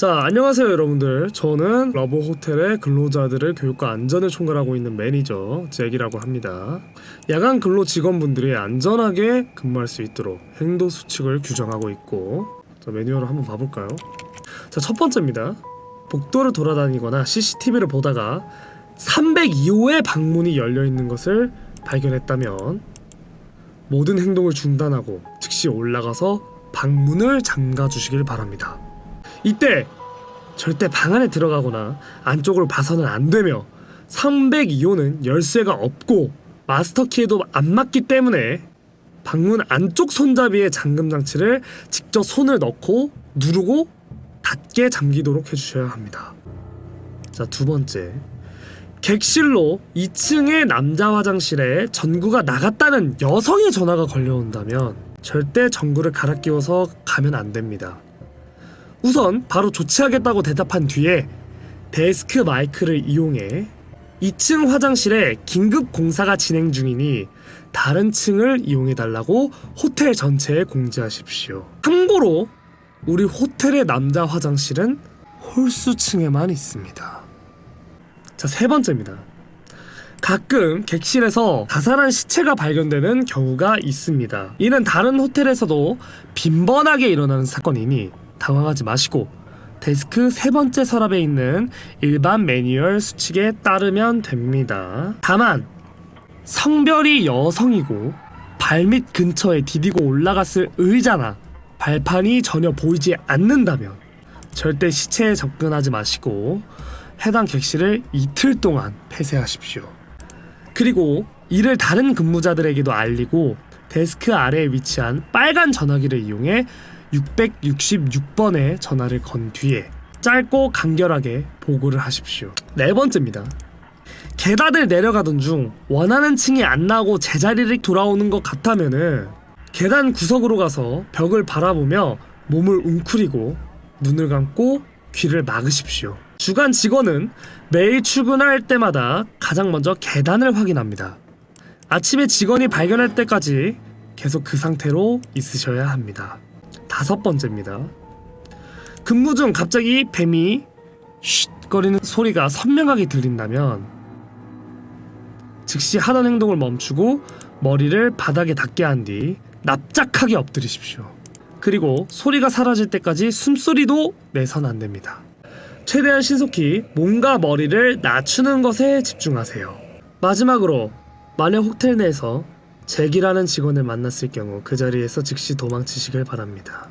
자, 안녕하세요, 여러분들. 저는 러브 호텔의 근로자들의 교육과 안전을 총괄하고 있는 매니저 잭이라고 합니다. 야간 근로 직원분들이 안전하게 근무할 수 있도록 행도 수칙을 규정하고 있고, 자, 매뉴얼을 한번 봐볼까요? 자, 첫 번째입니다. 복도를 돌아다니거나 CCTV를 보다가 302호의 방문이 열려 있는 것을 발견했다면 모든 행동을 중단하고 즉시 올라가서 방문을 잠가 주시길 바랍니다. 이때 절대 방 안에 들어가거나 안쪽으로 봐서는 안 되며 302호는 열쇠가 없고 마스터 키에도 안 맞기 때문에 방문 안쪽 손잡이에 잠금 장치를 직접 손을 넣고 누르고 닫게 잠기도록 해주셔야 합니다. 자, 두 번째. 객실로 2층의 남자 화장실에 전구가 나갔다는 여성의 전화가 걸려온다면 절대 전구를 갈아 끼워서 가면 안 됩니다. 우선 바로 조치하겠다고 대답한 뒤에 데스크 마이크를 이용해 2층 화장실에 긴급 공사가 진행 중이니 다른 층을 이용해 달라고 호텔 전체에 공지하십시오. 참고로 우리 호텔의 남자 화장실은 홀수층에만 있습니다. 자, 세 번째입니다. 가끔 객실에서 가살한 시체가 발견되는 경우가 있습니다. 이는 다른 호텔에서도 빈번하게 일어나는 사건이니 당황하지 마시고 데스크 세 번째 서랍에 있는 일반 매뉴얼 수칙에 따르면 됩니다. 다만 성별이 여성이고 발밑 근처에 디디고 올라갔을 의자나 발판이 전혀 보이지 않는다면 절대 시체에 접근하지 마시고 해당 객실을 이틀 동안 폐쇄하십시오. 그리고 이를 다른 근무자들에게도 알리고 데스크 아래에 위치한 빨간 전화기를 이용해 666번의 전화를 건 뒤에 짧고 간결하게 보고를 하십시오. 네 번째입니다. 계단을 내려가던 중 원하는 층이 안 나오고 제자리를 돌아오는 것 같다면은 계단 구석으로 가서 벽을 바라보며 몸을 웅크리고 눈을 감고 귀를 막으십시오. 주간 직원은 매일 출근할 때마다 가장 먼저 계단을 확인합니다. 아침에 직원이 발견할 때까지 계속 그 상태로 있으셔야 합니다. 다섯 번째입니다. 근무 중 갑자기 뱀이 쉿 거리는 소리가 선명하게 들린다면 즉시 하던 행동을 멈추고 머리를 바닥에 닿게 한 뒤 납작하게 엎드리십시오. 그리고 소리가 사라질 때까지 숨소리도 내선 안 됩니다. 최대한 신속히 몸과 머리를 낮추는 것에 집중하세요. 마지막으로 만약 호텔 내에서 잭이라는 직원을 만났을 경우 그 자리에서 즉시 도망치시길 바랍니다.